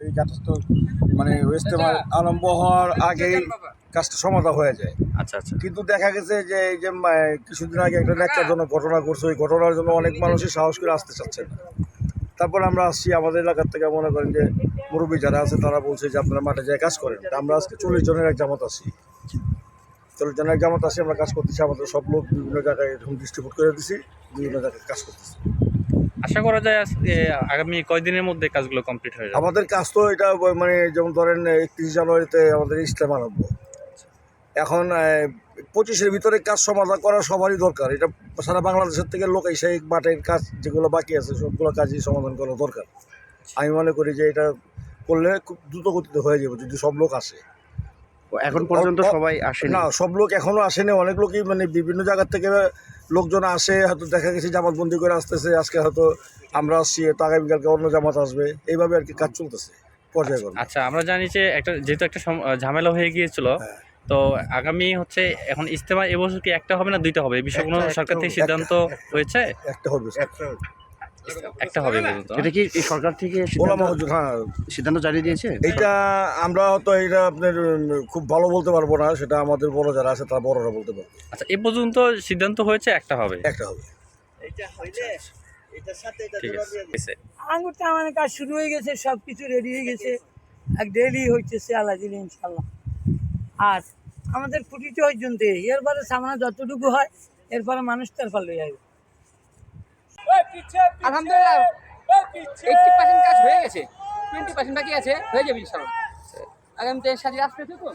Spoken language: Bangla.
এই কাজটা তো মানে ইস্তেমার আরম্ভ হওয়ার আগেই কাজটা সমাধা হয়ে যায়। আচ্ছা আচ্ছা। কিন্তু দেখা গেছে যে এই যে কিছুদিন আগে একটা ন্যাক্কারজনক ঘটনা ঘটছে ওই ঘটনার জন্য অনেক মানুষই সাহস করে আসতে চাচ্ছে না। তারপর আমরা আসছি আমাদের এলাকার থেকে মনে করেন যে মুরব্বী যারা আছে তারা বলছে যে আপনারা মাঠে যায় কাজ করেন। তা আমরা আজকে চল্লিশ জনের এক জামাত আছি। চল্লিশ জনের এক জামাত আসি আমরা কাজ করতেছি আমাদের সব লোক বিভিন্ন জায়গায় এরকম ডিস্ট্রিবিউট করে দিছি বিভিন্ন জায়গায় কাজ করতেছি। আশা করা যায় আজ- আগামী কয়দিনের মধ্যে কাজগুলো কমপ্লিট হয়ে যাবে? আমাদের কাজ তো এটা মানে যেমন ধরেন একত্রিশ জানুয়ারিতে আমাদের ইসলাম আরম্ভ। এখন পঁচিশের ভিতরে কাজ সমাধান করা সবারই দরকার। এটা সারা বাংলাদেশের থেকে লোক এসে মাঠের কাজ যেগুলো বাকি আছে সবগুলো কাজই সমাধান করা দরকার। আমি মনে করি যে এটা করলে খুব দ্রুত গতিতে হয়ে যাবে যদি সব লোক আসে। এখন পর্যন্ত সবাই আসে না সব লোক এখনও আসেনি। অনেক লোকই মানে বিভিন্ন জায়গার থেকে লোকজন আসে হয়তো দেখা গেছে জামাতবন্দি করে আসতেছে আজকে হয়তো আমরা আসছি তো আগামীকালকে অন্য জামাত আসবে। এইভাবে আর কি কাজ চলতেছে পর্যায়ক্রমে। আচ্ছা আমরা জানি যে একটা যেহেতু একটা সম- ঝামেলা হয়ে গিয়েছিল হ্যাঁ। তো আগামী হচ্ছে এখন ইজতেমা এবছর কি একটা হবে না দুইটা হবে? এই বিষয়ে কোনো সরকার থেকে সিদ্ধান্ত হয়েছে? একটা হবে। একটা হবে এটা কি এই সরকার থেকে সিদ্ধান্ত হ্যাঁ। সিদ্ধান্ত জারি দিয়েছে? এইটা আমরা হয়তো এটা আপনার খুব ভালো বলতে পারব না সেটা আমাদের বড় যারা আছে তারা বড়রা বলতে পারবে। আচ্ছা এ পর্যন্ত সিদ্ধান্ত হয়েছে একটা হবে? একটা হবে। ঠিক আছে ঠিক আছে আঙুরটা আমাদের কাজ শুরু হয়ে গেছে সব কিছু রেডি হয়ে গেছে। এক ডেলি হইতেছে আল্লাহ দিলে ইনশাল্লাহ আর আমাদের ফুটিতে পর্যন্ত এরপরে সামনে যতটুকু হয় এরপরে মানুষ তার ফলে যাবে আলহামদুলিল্লাহ। এইটটি পার্সেন্ট কাজ হয়ে গেছে। টোয়েন্টি পার্সেন্ট বাকি আছে। হয়ে যাবে ইনশাল্লাহ আগামীতে সাজিয়ে আসতেছে তো